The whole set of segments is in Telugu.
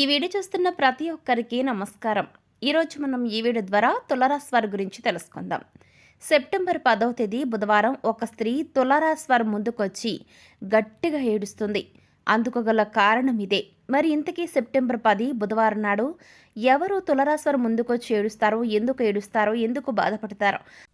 ఈ వీడియో చూస్తున్న ప్రతి ఒక్కరికి నమస్కారం. ఈరోజు మనం ఈ వీడియో ద్వారా తులరాశి వారి గురించి తెలుసుకుందాం. సెప్టెంబర్ పదవ తేదీ బుధవారం ఒక స్త్రీ తులరాశి వారి ముందుకొచ్చి గట్టిగా ఏడుస్తుంది. అందుకు గల కారణం ఇదే. మరి ఇంతకీ సెప్టెంబర్ పది బుధవారం నాడు ఎవరు తులరాశి వారు ముందుకొచ్చి ఏడుస్తారో ఎందుకు ఏడుస్తారో ఎందుకు బాధపడతారో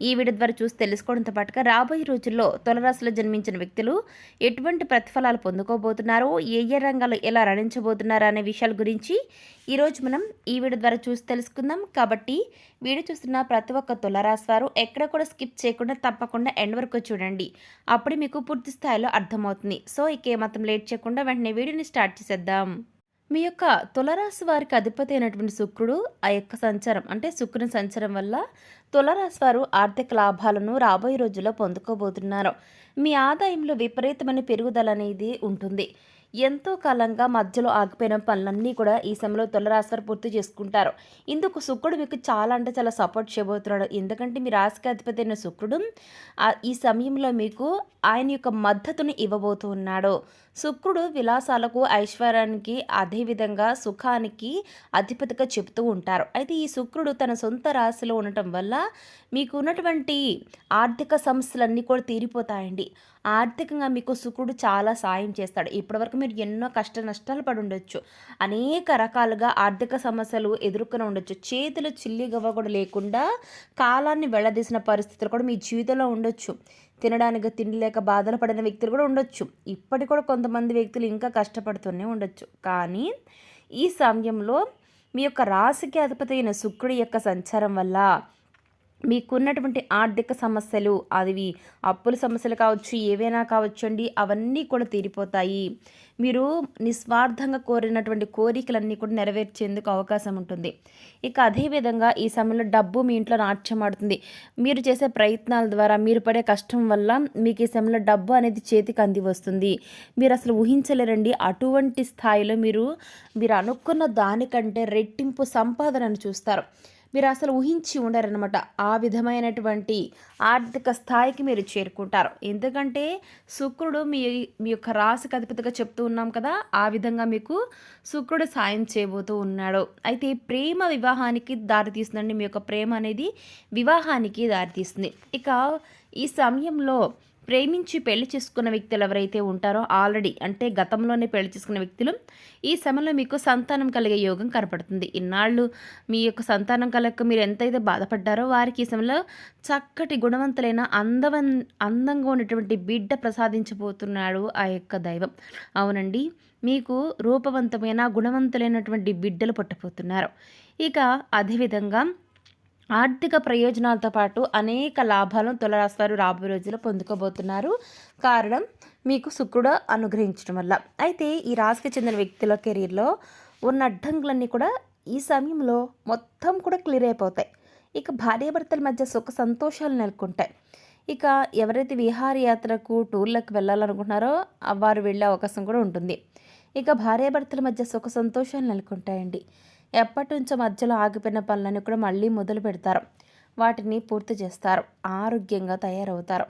ఈ వీడియో ద్వారా చూసి తెలుసుకోవడంతో పాటుగా రాబోయే రోజుల్లో తొలరాశిలో జన్మించిన వ్యక్తులు ఎటువంటి ప్రతిఫలాలు పొందుకోబోతున్నారు ఏ ఏ రంగాలు ఎలా రాణించబోతున్నారు అనే విషయాల గురించి ఈరోజు మనం ఈ వీడియో ద్వారా చూసి తెలుసుకుందాం. కాబట్టి వీడియో చూస్తున్న ప్రతి ఒక్క తులరాశి వారు ఎక్కడ కూడా స్కిప్ చేయకుండా తప్పకుండా ఎండ్ వరకు చూడండి. అప్పుడు మీకు పూర్తి స్థాయిలో అర్థమవుతుంది. సో ఇక ఏమాత్రం లేట్ చేయకుండా వెంటనే వీడియోని స్టార్ట్ చేసేద్దాం. మీ యొక్క తులరాశి వారికి అధిపతి అయినటువంటి శుక్రుడు ఆ యొక్క సంచారం అంటే శుక్రుని సంచారం వల్ల తులరాశి వారు ఆర్థిక లాభాలను రాబోయే రోజుల్లో పొందుకోబోతున్నారు. మీ ఆదాయంలో విపరీతమైన పెరుగుదల అనేది ఉంటుంది. ఎంతో కాలంగా మధ్యలో ఆగిపోయిన పనులన్నీ కూడా ఈ సమయంలో తులరాశి వారు పూర్తి చేసుకుంటారు. ఇందుకు శుక్రుడు మీకు చాలా అంటే చాలా సపోర్ట్ చేయబోతున్నాడు. ఎందుకంటే మీ రాశికి అధిపతి అయిన శుక్రుడు ఈ సమయంలో మీకు ఆయన యొక్క మద్దతును ఇవ్వబోతున్నాడు. ఉన్నాడు శుక్రుడు విలాసాలకు ఐశ్వర్యానికి అదేవిధంగా సుఖానికి అధిపతిగా చెప్తూ ఉంటారు. అయితే ఈ శుక్రుడు తన సొంత రాశిలో ఉండటం వల్ల మీకు ఉన్నటువంటి ఆర్థిక సమస్యలన్నీ కూడా తీరిపోతాయండి. ఆర్థికంగా మీకు శుక్రుడు చాలా సాయం చేస్తాడు. ఇప్పటివరకు మీరు ఎన్నో కష్ట నష్టాలు పడి ఉండొచ్చు. అనేక రకాలుగా ఆర్థిక సమస్యలు ఎదుర్కొని ఉండొచ్చు. చేతులు చిల్లిగవ్వ కూడా లేకుండా కాలాన్ని వెళ్ళదీసిన పరిస్థితులు కూడా మీ జీవితంలో ఉండొచ్చు. తినడానికి తిండి లేక బాధలు పడిన వ్యక్తులు కూడా ఉండొచ్చు. ఇప్పటికి కూడా కొంతమంది వ్యక్తులు ఇంకా కష్టపడుతూనే ఉండొచ్చు. కానీ ఈ సమయంలో మీ యొక్క రాశికి అధిపతి అయిన శుక్రుడి యొక్క సంచారం వల్ల మీకున్నటువంటి ఆర్థిక సమస్యలు అవి అప్పుల సమస్యలు కావచ్చు ఏవైనా కావచ్చు అండి అవన్నీ కూడా తీరిపోతాయి. మీరు నిస్వార్థంగా కోరినటువంటి కోరికలన్నీ కూడా నెరవేర్చేందుకు అవకాశం ఉంటుంది. ఇక అదేవిధంగా ఈ సమయంలో డబ్బు మీ ఇంట్లో నాట్యం ఆడుతుంది. మీరు చేసే ప్రయత్నాల ద్వారా మీరు పడే కష్టం వల్ల మీకు ఈ సమయంలో డబ్బు అనేది చేతికి అంది వస్తుంది. మీరు అసలు ఊహించలేరండి అటువంటి స్థాయిలో మీరు మీరు అనుకున్న దానికంటే రెట్టింపు సంపాదనను చూస్తారు. మీరు అసలు ఊహించి ఉండరనమాట ఆ విధమైనటువంటి ఆర్థిక స్థాయికి మీరు చేరుకుంటారు. ఎందుకంటే శుక్రుడు మీ మీ యొక్క రాశికి అధిపతిగా చెప్తూ ఉన్నాం కదా ఆ విధంగా మీకు శుక్రుడు సాయం చేయబోతూ ఉన్నాడు. అయితే ప్రేమ వివాహానికి దారితీస్తుందండి మీ యొక్క ప్రేమ అనేది వివాహానికి దారితీస్తుంది ఇక ఈ సమయంలో ప్రేమించి పెళ్ళి చేసుకున్న వ్యక్తులు ఎవరైతే ఉంటారో ఆల్రెడీ అంటే గతంలోనే పెళ్ళి చేసుకున్న వ్యక్తులు ఈ సమయంలో మీకు సంతానం కలిగే యోగం కనపడుతుంది. ఇన్నాళ్ళు మీ యొక్క సంతానం కలగక మీరు ఎంతైతే బాధపడ్డారో వారికి ఈ సమయంలో చక్కటి గుణవంతులైన అందవన్ అందంగా ఉన్నటువంటి బిడ్డ ప్రసాదించబోతున్నాడు ఆ యొక్క దైవం. అవునండి మీకు రూపవంతమైన గుణవంతులైనటువంటి బిడ్డలు పుట్టబోతున్నారు. ఇక అదేవిధంగా ఆర్థిక ప్రయోజనాలతో పాటు అనేక లాభాలను తులరాశివారు రాబోయే రోజుల్లో పొందుకోబోతున్నారు. కారణం మీకు శుక్రుడు అనుగ్రహించడం వల్ల. అయితే ఈ రాశికి చెందిన వ్యక్తుల కెరీర్లో ఉన్న అడ్డంకులన్నీ కూడా ఈ సమయంలో మొత్తం కూడా క్లియర్ అయిపోతాయి. ఇక భార్యాభర్తల మధ్య సుఖ సంతోషాలు నెలకొంటాయి. ఇక ఎవరైతే విహారయాత్రకు టూర్లకు వెళ్ళాలనుకుంటున్నారో ఆ వారు వెళ్ళే అవకాశం కూడా ఉంటుంది. ఇక భార్యాభర్తల మధ్య సుఖ సంతోషాలు నెలకొంటాయండి. ఎప్పటి నుంచో మధ్యలో ఆగిపోయిన పనులను కూడా మళ్ళీ మొదలు పెడతారు. వాటిని పూర్తి చేస్తారు. ఆరోగ్యంగా తయారవుతారు.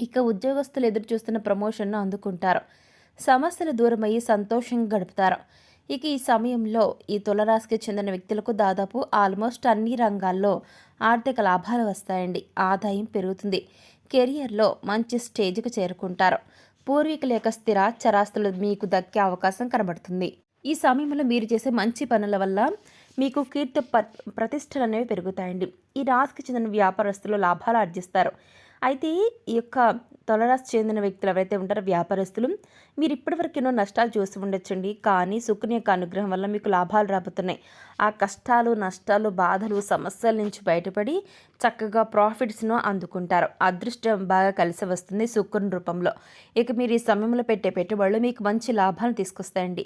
ఇక ఉద్యోగస్తులు ఎదురు చూస్తున్న ప్రమోషన్ను అందుకుంటారు. సమస్యలు దూరమయ్యి సంతోషంగా గడుపుతారు. ఇక ఈ సమయంలో ఈ తులరాశికి చెందిన వ్యక్తులకు దాదాపు ఆల్మోస్ట్ అన్ని రంగాల్లో ఆర్థిక లాభాలు వస్తాయండి. ఆదాయం పెరుగుతుంది. కెరియర్లో మంచి స్టేజ్కి చేరుకుంటారు. పూర్వీకుల యొక్క స్థిర చరాస్తులు మీకు దక్కే అవకాశం కనబడుతుంది. ఈ సమయంలో మీరు చేసే మంచి పనుల వల్ల మీకు కీర్తి ప్రతిష్టలు అనేవి పెరుగుతాయండి. ఈ రాశికి చెందిన వ్యాపారస్తులు లాభాలు ఆర్జిస్తారు. అయితే ఈ యొక్క తులరాశి చెందిన వ్యక్తులు ఎవరైతే ఉంటారో వ్యాపారస్తులు మీరు ఇప్పటివరకు ఎన్నో నష్టాలు చూసి ఉండొచ్చండి. కానీ శుక్రుని యొక్క అనుగ్రహం వల్ల మీకు లాభాలు రాబోతున్నాయి. ఆ కష్టాలు నష్టాలు బాధలు సమస్యల నుంచి బయటపడి చక్కగా ప్రాఫిట్స్ను అందుకుంటారు. అదృష్టం బాగా కలిసి వస్తుంది శుక్రుని రూపంలో. ఇక మీరు ఈ సమయంలో పెట్టే పెట్టుబడులు మీకు మంచి లాభాలను తీసుకొస్తాయండి.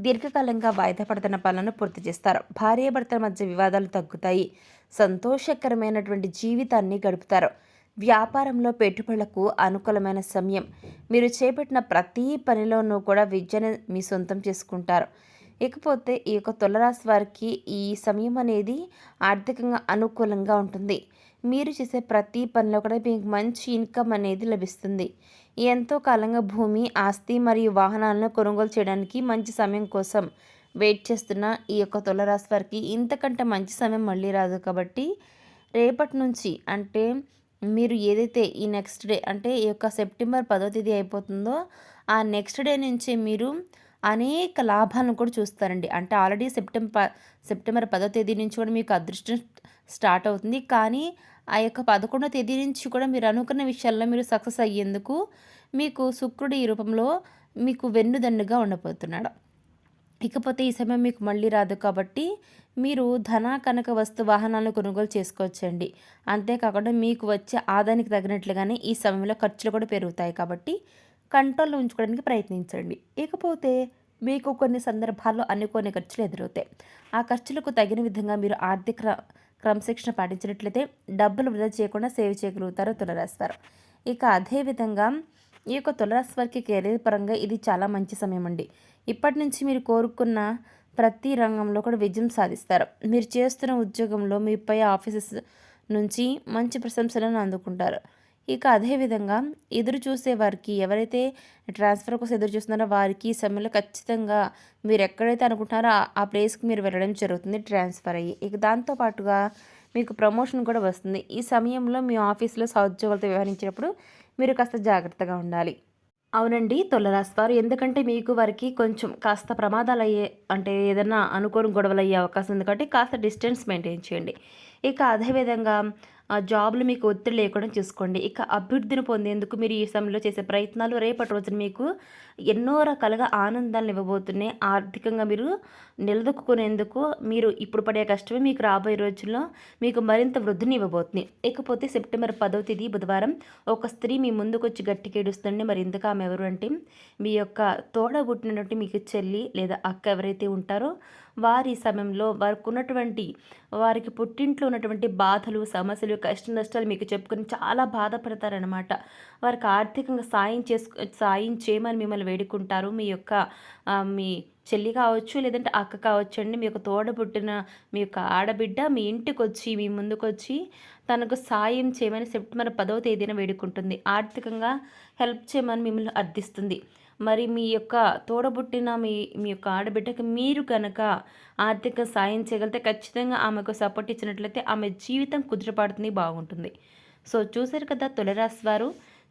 దీర్ఘకాలంగా వాయిదా పడుతున్న పనులను పూర్తి చేస్తారు. భార్యాభర్తల మధ్య వివాదాలు తగ్గుతాయి. సంతోషకరమైనటువంటి జీవితాన్ని గడుపుతారు. వ్యాపారంలో పెట్టుబడులకు అనుకూలమైన సమయం. మీరు చేపట్టిన ప్రతి పనిలోనూ కూడా విద్యను మీ సొంతం చేసుకుంటారు. ఇకపోతే ఈ యొక్క తులరాశి వారికి ఈ సమయం అనేది ఆర్థికంగా అనుకూలంగా ఉంటుంది. మీరు చేసే ప్రతి పనిలో కూడా మీకు మంచి ఇన్కమ్ అనేది లభిస్తుంది. ఎంతో కాలంగా భూమి ఆస్తి మరియు వాహనాలను కొనుగోలు చేయడానికి మంచి సమయం కోసం వెయిట్ చేస్తున్న ఈ యొక్క తులరాశి వారికి ఇంతకంటే మంచి సమయం మళ్ళీ రాదు కాబట్టి రేపటి నుంచి అంటే మీరు ఏదైతే ఈ నెక్స్ట్ డే అంటే ఈ యొక్క సెప్టెంబర్ పదో తేదీ అయిపోతుందో ఆ నెక్స్ట్ డే నుంచి మీరు అనేక లాభాలను కూడా చూస్తారండి. అంటే ఆల్రెడీ సెప్టెంబర్ సెప్టెంబర్ పదో తేదీ నుంచి కూడా మీకు అదృష్టం స్టార్ట్ అవుతుంది. కానీ ఆ యొక్క పదకొండో తేదీ నుంచి కూడా మీరు అనుకున్న విషయాల్లో మీరు సక్సెస్ అయ్యేందుకు మీకు శుక్రుడు ఈ రూపంలో మీకు వెన్నుదన్నుగా ఉండబోతున్నాడు. ఇకపోతే ఈ సమయం మీకు మళ్ళీ రాదు కాబట్టి మీరు ధన కనక వస్తు వాహనాలను కొనుగోలు చేసుకోవచ్చండి. అంతేకాకుండా మీకు వచ్చే ఆదాయానికి తగినట్లుగానే ఈ సమయంలో ఖర్చులు కూడా పెరుగుతాయి కాబట్టి కంట్రోల్లో ఉంచుకోవడానికి ప్రయత్నించండి. ఇకపోతే మీకు కొన్ని సందర్భాల్లో అనుకోని ఖర్చులు ఎదురవుతాయి. ఆ ఖర్చులకు తగిన విధంగా మీరు ఆర్థిక క్రమశిక్షణ పాటించినట్లయితే డబ్బులు వృధా చేయకుండా సేవ్ చేయగలుగుతారో తులరాశివారు. ఇక అదేవిధంగా ఈ యొక్క తులరాశి వారికి కెరీర్ పరంగా ఇది చాలా మంచి సమయం అండి. ఇప్పటి నుంచి మీరు కోరుకున్న ప్రతి రంగంలో కూడా విజయం సాధిస్తారు. మీరు చేస్తున్న ఉద్యోగంలో మీ పై ఆఫీసెస్ నుంచి మంచి ప్రశంసలను అందుకుంటారు. ఇక అదేవిధంగా ఎదురు చూసే వారికి ఎవరైతే ట్రాన్స్ఫర్ కోసం ఎదురు చూస్తున్నారో వారికి ఈ సమయంలో ఖచ్చితంగా మీరు ఎక్కడైతే అనుకుంటున్నారో ఆ- ఆ ప్లేస్కి మీరు వెళ్ళడం జరుగుతుంది ట్రాన్స్ఫర్ అయ్యి. ఇక దాంతోపాటుగా మీకు ప్రమోషన్ కూడా వస్తుంది. ఈ సమయంలో మీ ఆఫీస్లో సహోద్యోగులతో వ్యవహరించినప్పుడు మీరు కాస్త జాగ్రత్తగా ఉండాలి. అవునండి తులరాశి వారు ఎందుకంటే మీకు వారికి కొంచెం కాస్త ప్రమాదాలు అయ్యే అంటే ఏదైనా అనుకోని గొడవలు అయ్యే అవకాశం ఉంది కాబట్టి కాస్త డిస్టెన్స్ మెయింటైన్ చేయండి. ఇక అదేవిధంగా జాబ్లు మీకు ఒత్తిడి లేకుండా చూసుకోండి. ఇక అభివృద్ధిని పొందేందుకు మీరు ఈ సమయంలో చేసే ప్రయత్నాలు రేపటి రోజున మీకు ఎన్నో రకాలుగా ఆనందాలను ఇవ్వబోతున్నాయి. ఆర్థికంగా మీరు నిలదొక్కునేందుకు మీరు ఇప్పుడు పడే కష్టమే మీకు రాబోయే రోజుల్లో మీకు మరింత వృద్ధిని ఇవ్వబోతుంది. ఇకపోతే సెప్టెంబర్ పదవ తేదీ బుధవారం ఒక స్త్రీ మీ ముందుకు వచ్చి గట్టిగా ఏడుస్తుంది మరి ఇందుకు ఆమె ఎవరు అంటే మీ యొక్క తోడ పుట్టినటువంటి మీకు చెల్లి లేదా అక్క ఎవరైతే ఉంటారో వారి సమయంలో వారికి ఉన్నటువంటి వారికి పుట్టింట్లో ఉన్నటువంటి బాధలు సమస్యలు కష్ట నష్టాలు మీకు చెప్పుకొని చాలా బాధపడతారనమాట వారికి ఆర్థికంగా సాయం చేసుకు సాయం చేయమని మిమ్మల్ని వేడుకుంటారు. మీ యొక్క మీ చెల్లి కావచ్చు లేదంటే అక్క కావచ్చు అండి మీ యొక్క తోడ పుట్టిన మీ యొక్క ఆడబిడ్డ మీ ఇంటికి వచ్చి మీ ముందుకొచ్చి తనకు సాయం చేయమని సెప్టెంబర్ పదవ తేదీన వేడుకుంటుంది. ఆర్థికంగా హెల్ప్ చేయమని మిమ్మల్ని అర్థిస్తుంది. మరి మీ యొక్క తోడబుట్టిన మీ మీ యొక్క ఆడబిడ్డకి మీరు కనుక ఆర్థిక సాయం చేయగలిగితే ఖచ్చితంగా ఆమెకు సపోర్ట్ ఇచ్చినట్లయితే ఆమె జీవితం కుదిరిపడుతుంది బాగుంటుంది. సో చూశారు కదా తులరాశి వారు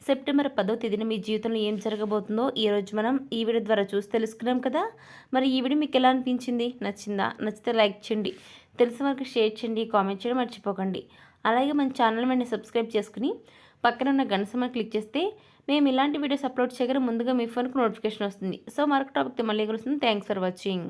సెప్టెంబర్ పదో తేదీన మీ జీవితంలో ఏం జరగబోతుందో ఈరోజు మనం ఈ వీడియో ద్వారా చూసి తెలుసుకున్నాం కదా. మరి ఈ వీడియో మీకు ఎలా అనిపించింది? నచ్చిందా? నచ్చితే లైక్ చేయండి. తెలిసిన వరకు షేర్ చేయండి కామెంట్ చేయడం మర్చిపోకండి. అలాగే మన ఛానల్ వెంటనే సబ్స్క్రైబ్ చేసుకుని పక్కన ఉన్న గంట క్లిక్ చేస్తే మేము ఇలాంటి వీడియోస్ అప్లోడ్ చేయగానే ముందుగా మీ ఫోన్కు నోటిఫికేషన్ వస్తుంది. సో మరొక టాపిక్తో మళ్ళీ కలుస్తుంది థ్యాంక్స్ ఫర్ వాచింగ్